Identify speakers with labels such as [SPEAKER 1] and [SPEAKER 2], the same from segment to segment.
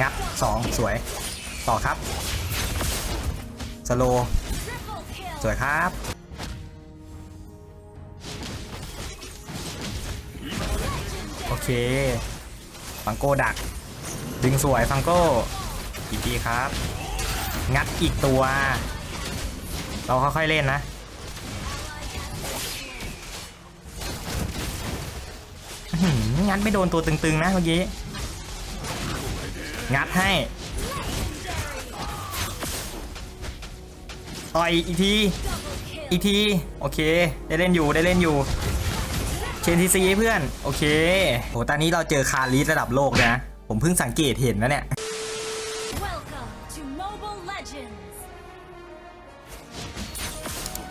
[SPEAKER 1] งัดสองสวย ต่อครับ สโล สวยครับ โอเค ฟังโก้ดัก ดึงสวยฟังโก้อีกทีครับ งัดอีกตัว เราค่อยๆเล่นนะอื้อหืองัดไม่โดนตัวตึงๆนะเมื่อกี้ งัดให้ต่อยอีกที อีกที โอเค ได้เล่นอยู่ได้เล่นอยู่ เชนทีซีเพื่อน โอเคโหตอนนี้เราเจอคาริสระดับโลกเลยนะ ผมเพิ่งสังเกตเห็นนะเนี่ย
[SPEAKER 2] Welcome to Mobile Legends!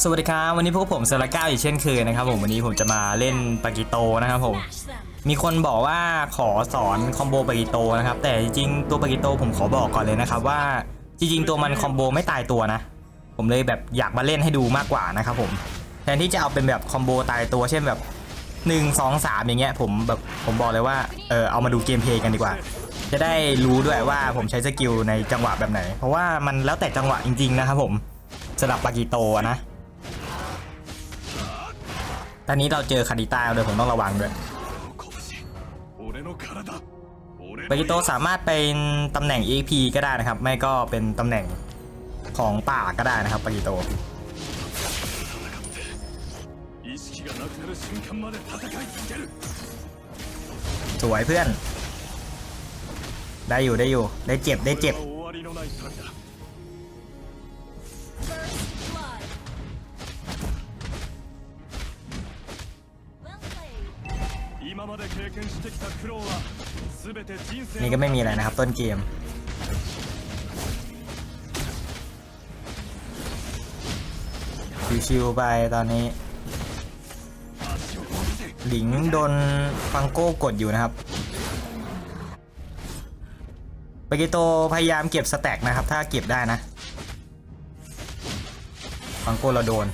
[SPEAKER 1] สวัสดีครับ วันนี้พวกผมเซราก้าอีกเช่นเคยนะครับผมวันนี้ผมจะมาเล่นปากิโตนะครับผม
[SPEAKER 2] Smash them!
[SPEAKER 1] มีคนบอกว่าขอสอนคอมโบปากิโตนะครับ แต่จริงตัวปากิโตผมขอบอกก่อนเลยนะครับว่าจริงๆตัวมันคอมโบไม่ตายตัวนะ ผมเลยแบบอยากมาเล่นให้ดูมากกว่านะครับผมแทนที่จะเอาเป็นแบบคอมโบตายตัวเช่นแบบ 1 2 3 อย่างเงี้ยผมแบบผมบอกเลยว่าเออเอามาดูเกมเพลย์กันดีกว่า จะได้รู้ด้วยว่าผมใช้สกิลในจังหวะแบบไหน เพราะว่ามันแล้วแต่จังหวะจริง ๆ นะครับผมสำหรับปากิโตนะตอนนี้เราเจอคาดิต้าเลยผมต้องระวังด้วย บากิโตสามารถเป็นตำแหน่ง EXP ก็ได้นะครับ ไม่ก็เป็นตำแหน่งของป่าก็ได้นะครับบากิโตสวยเพื่อน ได้อยู่ได้อยู่ ได้เจ็บได้เจ็บ
[SPEAKER 3] 今まで経験してきた苦労は全て人生
[SPEAKER 1] นี่ก็ไม่มีอะไรนะครับต้นเกม ชิวๆไปตอนนี้
[SPEAKER 3] 足を止めて
[SPEAKER 1] หลิงโดนฟังโก้กดอยู่นะครับปากิโตพยายามเก็บสแต็กนะครับ ถ้าเก็บได้นะ ฟังโก้เราโดน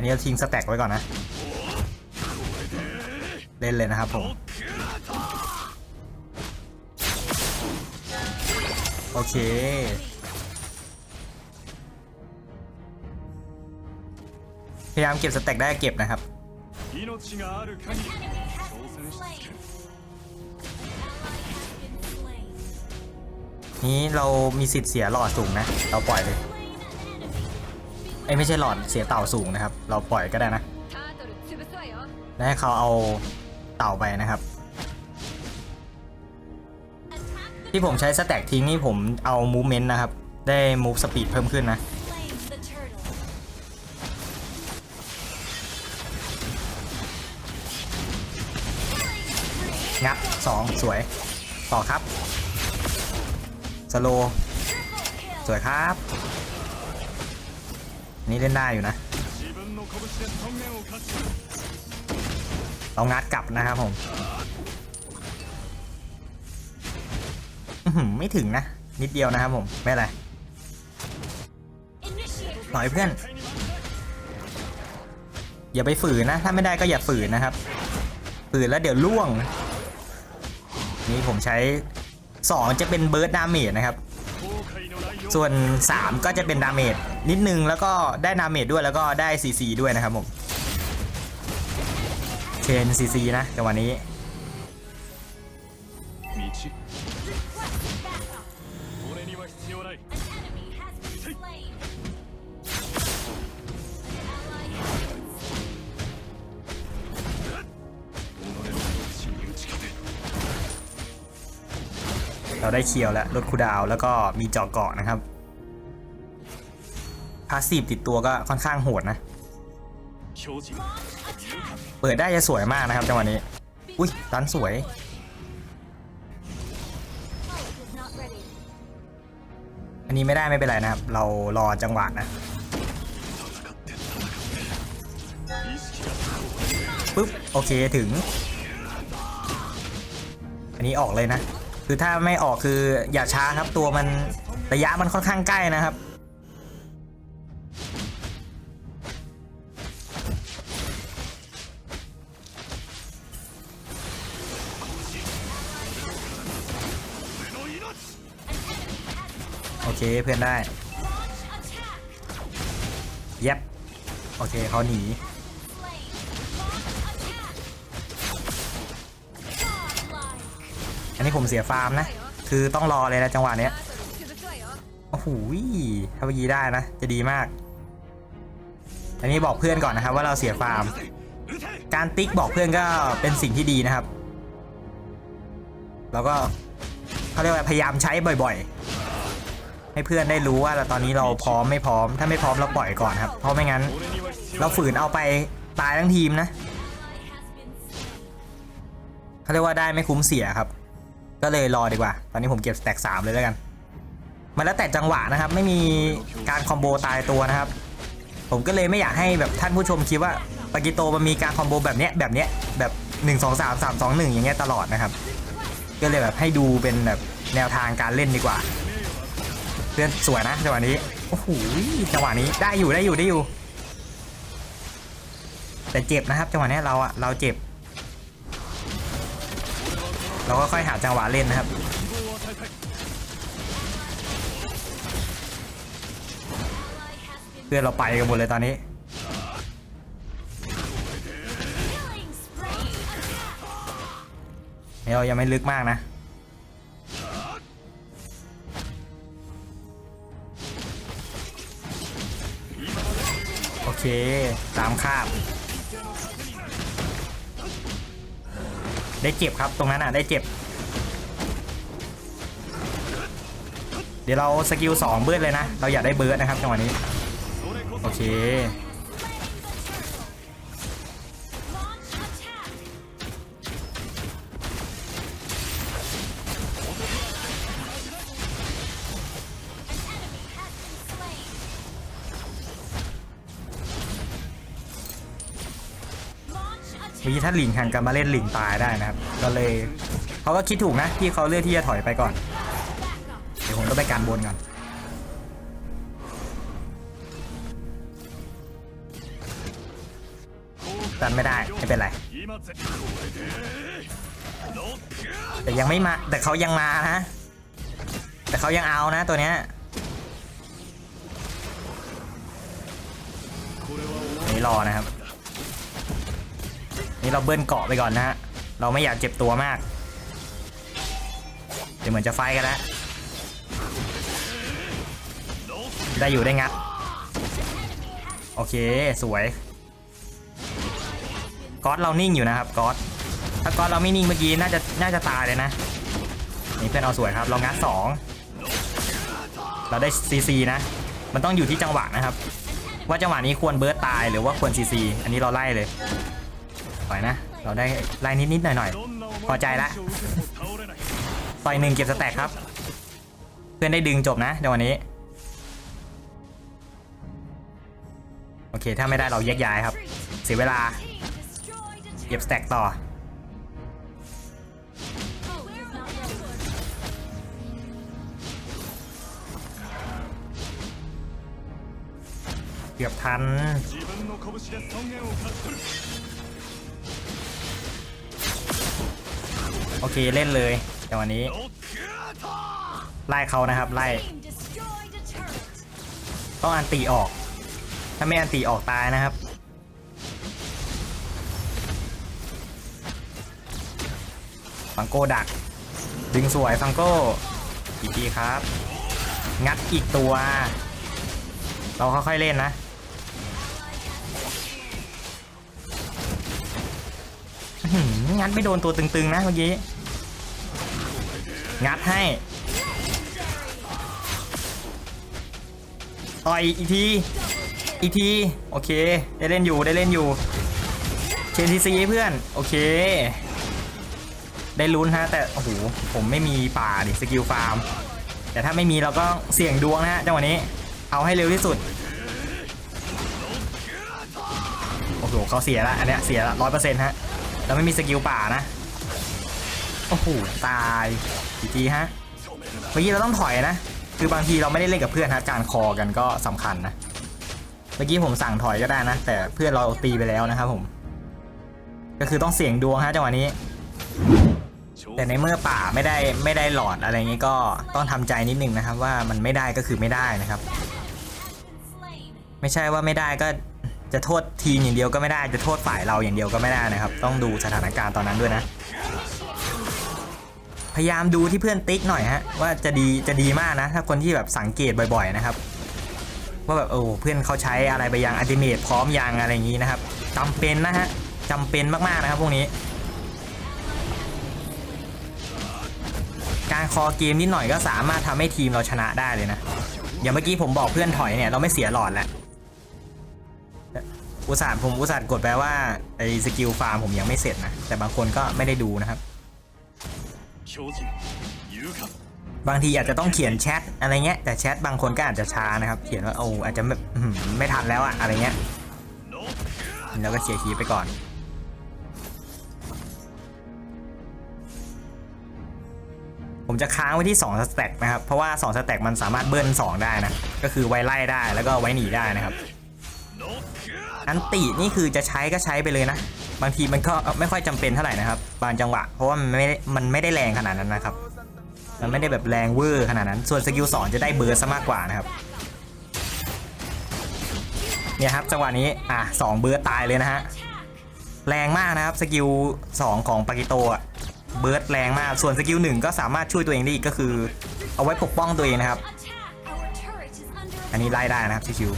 [SPEAKER 1] อันนี้เราทิ้งสแต็กไว้ก่อนนะ เล่นเลยนะครับผม โอเคพยายามเก็บสแต็กได้เก็บนะครับนี้เรามีสิทธิ์เสียหลอดสูงนะ เราปล่อยเลย ไม่ใช่หลอดเสียเต่าสูงนะครับ เราปล่อยก็ได้นะและให้เขาเอาเต่าไปนะครับ ที่ผมใช้สแต็กทิ้งนี่ผมเอามูเมนต์นะครับ ได้มูฟสปีดเพิ่มขึ้นนะงัดสองสวย ต่อครับ สโล สวยครับ นี่เล่นได้อยู่นะเรางัดกลับนะครับผมไม่ถึงนะ นิดเดียวนะครับผม ไม่ไรหน่อยเพื่อน อย่าไปฝืนนะ ถ้าไม่ได้ก็อย่าฝืนนะครับ ฝืนแล้วเดี๋ยวล่วง นี่ผมใช้สองจะเป็นเบิร์ดดาเมจนะครับ ส่วน 3 ก็จะเป็นดาเมจนิดนึงแล้วก็ได้ดาเมจด้วยแล้วก็ได้ซีซีด้วยนะครับผมเชนซีซีนะจังหวะนี้ ได้เคียวแล้วลดคูดาว แล้วก็มีเจาะเกาะนะครับพาสซีฟติดตัวก็ค่อนข้างโหดนะ เปิดได้จะสวยมากนะครับจังหวะนี้ อุ้ยตันสวย อันนี้ไม่ได้ไม่เป็นไรนะครับ เรารอจังหวะนะปุ๊บโอเคถึง อันนี้ออกเลยนะ คือถ้าไม่ออกคืออย่าช้าครับตัวมันระยะมันค่อนข้างใกล้นะครับโอเคเพื่อนได้ เย็บ โอเคเขาหนี นี้ผมเสียฟาร์มนะ คือต้องรอเลยนะจังหวะเนี้ยโอ้โหถ้าเปยีได้นะ จะดีมาก อันนี้บอกเพื่อนก่อนนะครับ ว่าเราเสียฟาร์ม การติ๊กบอกเพื่อนก็เป็นสิ่งที่ดีนะครับ แล้วก็เขาเรียกว่าพยายามใช้บ่อยๆ ให้เพื่อนได้รู้ว่าตอนนี้เราพร้อมไม่พร้อม ถ้าไม่พร้อมเราปล่อยก่อนครับ เพราะไม่งั้น เราฝืนเอาไปตายทั้งทีมนะเขาเรียกว่าได้ไม่คุ้มเสียครับ ก็เลยรอดีกว่า ตอนนี้ผมเก็บสแต็กสามเลยแล้วกัน มันแล้วแต่จังหวะนะครับ ไม่มีการคอมโบตายตัวนะครับ ผมก็เลยไม่อยากให้แบบท่านผู้ชมคิดว่าปากิโตมันมีการคอมโบแบบเนี้ยแบบเนี้ยแบบ1 2 3 3 2 1 อย่างเงี้ยตลอดนะครับ ก็เลยแบบให้ดูเป็นแบบแนวทางการเล่นดีกว่า เพื่อนสวยนะจังหวะนี้ โอ้โหจังหวะนี้ได้อยู่ได้อยู่ได้อยู่ แต่เจ็บนะครับจังหวะนี้เราอะเราเจ็บ เราก็ค่อยหาจังหวะเล่นนะครับเพื่อนเราไปกันหมดเลยตอนนี้เรายังไม่ลึกมากนะโอเค ตามคาบ ได้เจ็บครับตรงนั้นอะได้เจ็บ เดี๋ยวเราสกิล2เบิร์ดเลยนะ เราอยากได้เบิร์ดนะครับจังหวะนี้ โอเค มีถ้าหลิงหันกลับมาเล่นหลิงตายได้นะครับ ก็เลยเขาก็คิดถูกนะที่เขาเลือกที่จะถอยไปก่อน เดี๋ยวผมก็ไปการบนก่อนตันไม่ได้ไม่เป็นไรแต่ยังไม่มาแต่เขายังมานะ แต่เขายังเอานะตัวเนี้ยนี่รอนะครับ นี่เราเบิ้ลเกาะไปก่อนนะฮะ เราไม่อยากเจ็บตัวมาก เดี๋ยวเหมือนจะไฟกันแล้ว ได้อยู่ได้งัด โอเคสวยก๊อตเรานิ่งอยู่นะครับก๊อตถ้าก๊อตเราไม่นิ่งเมื่อกี้น่าจะน่าจะตายเลยนะ นี่เพื่อนเอาสวยครับ เรางัดสองเราได้ซีซีนะ มันต้องอยู่ที่จังหวะนะครับ ว่าจังหวะนี้ควรเบิร์ตตายหรือว่าควรซีซีอันนี้เราไล่เลย อยนะ เราได้ไล่นิดๆหน่อย
[SPEAKER 3] ๆ
[SPEAKER 1] พอใจละต่อยหนึ่งเก็บสแต็กครับ เพื่อนได้ดึงจบนะในวันนี้ โอเค ถ้าไม่ได้เราแยกย้ายครับ เสียเวลา เก็บสแต็กต่อ เกือบทัน โอเคเล่นเลยแต่วันนี้ ไล่เขานะครับ ไล่ ต้องอันตีออก ถ้าไม่อันตีออกตายนะครับ ฟังโก้ดัก ดึงสวยฟังโก้อีกทีครับ งัดอีกตัว เราค่อยๆเล่นนะงัดไม่โดนตัวตึงๆนะเมื่อกี้ งัดให้ต่อยอีกทีอีกที โอเค ได้เล่นอยู่ได้เล่นอยู่เชนทีซีเพื่อน โอเค ได้ลุ้นฮะ แต่ โอ้โห ผมไม่มีป่าดิสกิลฟาร์ม แต่ถ้าไม่มีเราก็เสี่ยงดวงนะฮะจังหวะนี้ เอาให้เร็วที่สุด โอ้โหเขาเสียละอันเนี้ยเสียละร้อยเปอร์เซ็นต์ฮะ เราไม่มีสกิลป่านะ โอ้โหตายอีทีฮะเมื่อกี้เราต้องถอยนะ คือบางทีเราไม่ได้เล่นกับเพื่อนฮะการคอกันก็สำคัญนะ เมื่อกี้ผมสั่งถอยก็ได้นะ แต่เพื่อนเราตีไปแล้วนะครับผม ก็คือต้องเสี่ยงดวงฮะจังหวะนี้ แต่ในเมื่อป่าไม่ได้ไม่ได้หลอดอะไรเงี้ยก็ต้องทำใจนิดนึงนะครับ ว่ามันไม่ได้ก็คือไม่ได้นะครับ ไม่ใช่ว่าไม่ได้ก็จะโทษทีมอย่างเดียวก็ไม่ได้จะโทษฝ่ายเราอย่างเดียวก็ไม่ได้นะครับ ต้องดูสถานการณ์ตอนนั้นด้วยนะ พยายามดูที่เพื่อนติ๊กหน่อยฮะว่าจะดีจะดีมากนะ ถ้าคนที่แบบสังเกตบ่อยๆนะครับว่าแบบโอ้เพื่อนเขาใช้อะไรไปยังอัติเมตพร้อมยังอะไรอย่างนี้นะครับจำเป็นนะฮะจำเป็นมากๆนะครับพวกนี้ การคอเกมนิดหน่อยก็สามารถทำให้ทีมเราชนะได้เลยนะอย่างเมื่อกี้ผมบอกเพื่อนถอยเนี่ยเราไม่เสียหลอดแหละอุตส่าห์ผมอุตส่าห์กดแปลว่าไอ้สกิลฟาร์มผมยังไม่เสร็จนะแต่บางคนก็ไม่ได้ดูนะครับ บางทีอาจจะต้องเขียนแชทอะไรเงี้ยแต่แชทบางคนก็อาจจะช้านะครับ เขียนว่าโอ้อาจจะไม่ไม่ทันแล้วอะอะไรเงี้ยแล้วก็เคลียร์คีไปก่อนผมจะค้างไว้ที่2สแต็กนะครับ เพราะว่า2สแต็กมันสามารถเบิ้ล2 ได้นะ ก็คือไว้ไล่ได้แล้วก็ไว้หนีได้นะครับ อันตินี่คือจะใช้ก็ใช้ไปเลยนะ บางทีมันก็ไม่ค่อยจำเป็นเท่าไหร่นะครับบางจังหวะ เพราะว่ามันไม่ได้มันไม่ได้แรงขนาดนั้นนะครับ มันไม่ได้แบบแรงเวอร์ขนาดนั้น ส่วนสกิลสองจะได้เบิร์สซะมากกว่านะครับเนี่ยครับจังหวะนี้อะสองเบิร์ตายเลยนะฮะแรงมากนะครับสกิลสองของปากิโตะเบิร์ดแรงมากส่วนสกิลหนึ่งก็สามารถช่วยตัวเองได้อีกก็คือ เอาไว้ปกป้องตัวเองนะครับ อันนี้ไล่ได้นะครับชิว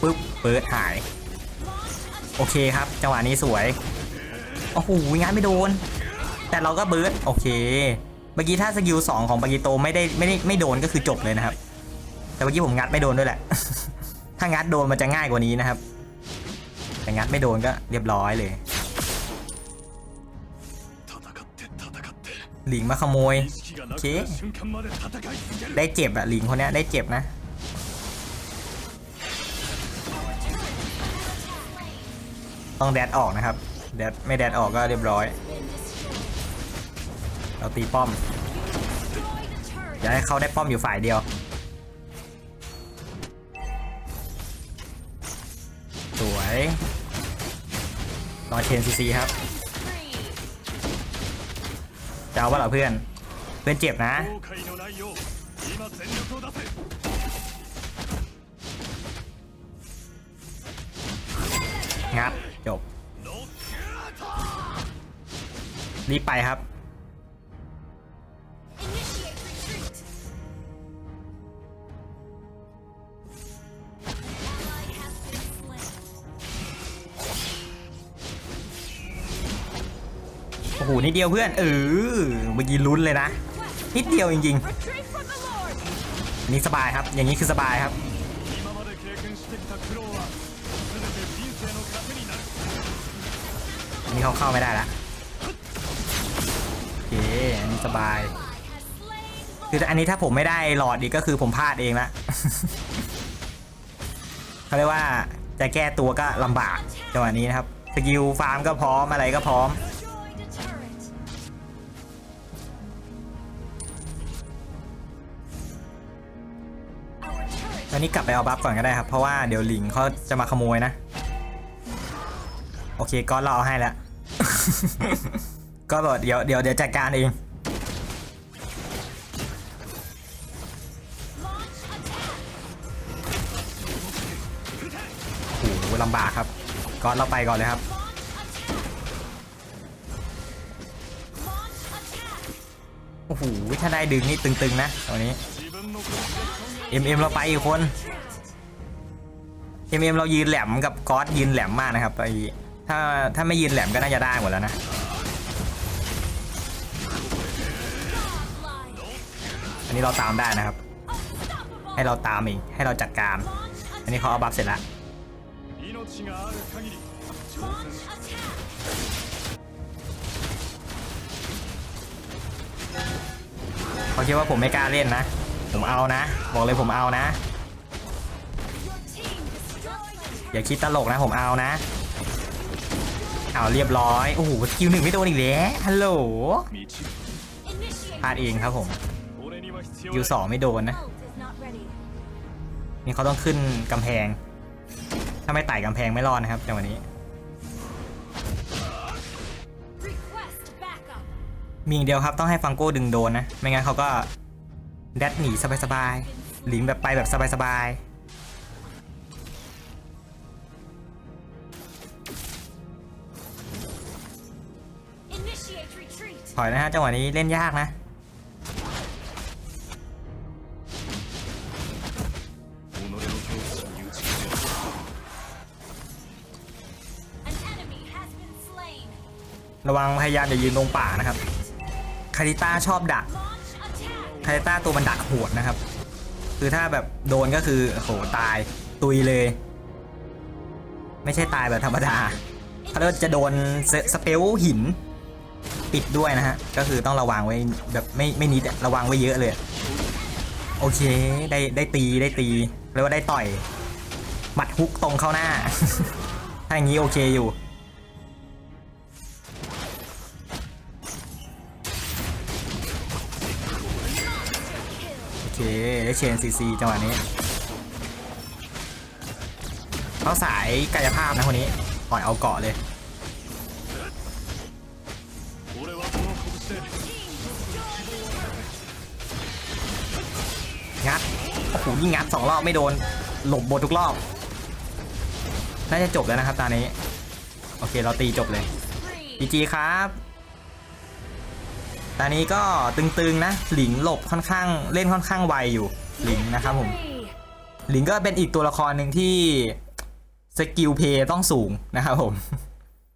[SPEAKER 1] ปึ๊บเบิร์ดหาย โอเคครับ จังหวะนี้สวย โอ้โหงานไม่โดน แต่เราก็เบื่อโอเค เมื่อกี้ถ้าสกิลสองของปากิโตไม่ได้ไม่ได้ไม่โดนก็คือจบเลยนะครับ แต่เมื่อกี้ผมงัดไม่โดนด้วยแหละ ถ้างัดโดนมันจะง่ายกว่านี้นะครับ แต่งัดไม่โดนก็เรียบร้อยเลย หลิงมาขโมย
[SPEAKER 3] โอเค
[SPEAKER 1] ได้เจ็บอะหลิงคนนี้ได้เจ็บนะ ต้องแดดออกนะครับ แดดไม่แดดออกก็เรียบร้อย เราตีป้อม อย่าให้เขาได้ป้อมอยู่ฝ่ายเดียว สวยรอเชนซีซีครับจะเอาว่าเหรอเพื่อน เพื่อนเจ็บนะงับ จบ
[SPEAKER 3] ノー
[SPEAKER 1] รีบไปครับ
[SPEAKER 2] Initiate retreat. Ally has been slain.
[SPEAKER 1] โอ้โหนิดเดียวเพื่อน เออเมื่อกี้ลุ้นเลยนะ นิดเดียวจริง
[SPEAKER 2] Retreat from the Lord.
[SPEAKER 1] ๆอันนี้สบายครับ อย่างนี้คือสบายครับ นี้เขาเข้าไม่ได้ละโอเคอันนี้สบาย คืออันนี้ถ้าผมไม่ได้หลอดอีกก็คือผมพลาดเองละเขาเรียกว่าจะแก้ตัวก็ลำบากจังหวะนี้นะครับสกิลฟาร์มก็พร้อมอะไรก็พร้อมตอนนี้กลับไปเอาบัฟก่อนก็ได้ครับ เพราะว่าเดี๋ยวหลิงเขาจะมาขโมยนะ โอเคก็เราเอาให้แล้ว ก็บอกเดี๋ยวเดี๋ยวเดี๋ยวจัดการเอง โอ้โหลำบากครับ ก่อนเราไปก่อนเลยครับ โอ้โหถ้าได้ดึงนี่ตึงๆนะตอนนี้
[SPEAKER 3] เอ็มเอ็
[SPEAKER 1] มเราไปอีกคนเอ็มเอ็มเรายืนแหลมกับก๊อตยืนแหลมมากนะครับไอ้ ถ้าถ้าไม่ยืนแหลมก็น่าจะได้หมดแล้วนะอันนี้เราตามได้นะครับ ให้เราตามอีกให้เราจัดการ อันนี้เขาเอาบัฟเสร็จแล้วเขาคิดว่าผมไม่กล้าเล่นนะ ผมเอานะ บอกเลยผมเอานะ อย่าคิดตลกนะผมเอานะ เาเรียบร้อย โอ้โหสกิลหนึ่งไม่โดนอีกแล้วฮัลโหลพลาดเองครับผม
[SPEAKER 3] ยู
[SPEAKER 1] สองไม่โดนนะ นี่เขาต้องขึ้นกำแพง ถ้าไม่ไต่กำแพงไม่รอดนะครับจังวัน
[SPEAKER 2] นี้
[SPEAKER 1] มีอย่างเดียวครับต้องให้ฟังโก้ดึงโดนนะ ไม่งั้นเขาก็แดดหนีสบายๆหลิงแบบไปแบบสบายๆ ถอยนะฮะจังหวะนี้เล่นยากนะ ระวังพยายามอย่ายืนตรงป่านะครับ คาริต้าชอบดัก คาริต้าตัวมันดักโหดนะครับ คือถ้าแบบโดนก็คือโหตายตุยเลย ไม่ใช่ตายแบบธรรมดาเขาเรียกจะโดนสเปลหิน ปิดด้วยนะฮะ ก็คือต้องระวังไว้แบบไม่ไม่นิดระวังไว้เยอะเลย โอเคได้ได้ตีได้ตีเรียกว่าได้ต่อยหมัดฮุกตรงเข้าหน้า ถ้าอย่างนี้โอเคอยู่ โอเคได้เชนซีซีจังหวะนี้เขาสายกายภาพนะคนนี้ปล่อยเอาเกาะเลย โอ้โหยิ่งงัดสองรอบไม่โดน หลบบททุกรอบ น่าจะจบแล้วนะครับตอนนี้ โอเคเราตีจบเลย
[SPEAKER 2] Spree.
[SPEAKER 1] พีจีครับตอนนี้ก็ตึงๆนะหลิงหลบค่อนข้างเล่นค่อนข้างไวอยู่หลิงนะครับผมหลิงก็เป็นอีกตัวละครหนึ่งที่สกิลเพย์ต้องสูงนะครับผม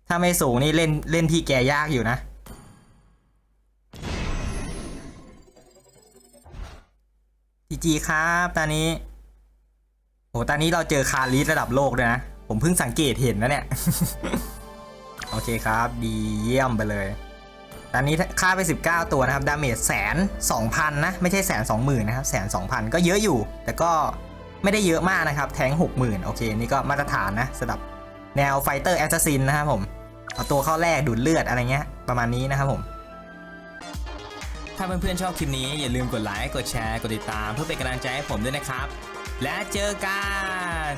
[SPEAKER 1] ถ้าไม่สูงนี่เล่นเล่นที่แกยากอยู่นะ จีจีครับตอนนี้โหตอนนี้เราเจอคาริสระดับโลกด้วยนะ ผมเพิ่งสังเกตเห็นนะเนี่ย โอเคครับ ดีเยี่ยมไปเลย ตอนนี้ค่าไป 19 ตัวนะครับ ดาเมจแสนสองพันนะ ไม่ใช่แสนสองหมื่นนะครับแสนสองพันก็เยอะอยู่ แต่ก็ไม่ได้เยอะมากนะครับ แทงหกหมื่นโอเค นี่ก็มาตรฐานนะสำหรับแนวไฟเตอร์แอสซัสซินนะครับผม เอาตัวเข้าแรกดูดเลือดอะไรเงี้ย ประมาณนี้นะครับผม ถ้าเพื่อนๆชอบคลิปนี้อย่าลืมกดไลค์ กดแชร์ กดติดตาม เพื่อเป็นกำลังใจให้ผมด้วยนะครับ และเจอกัน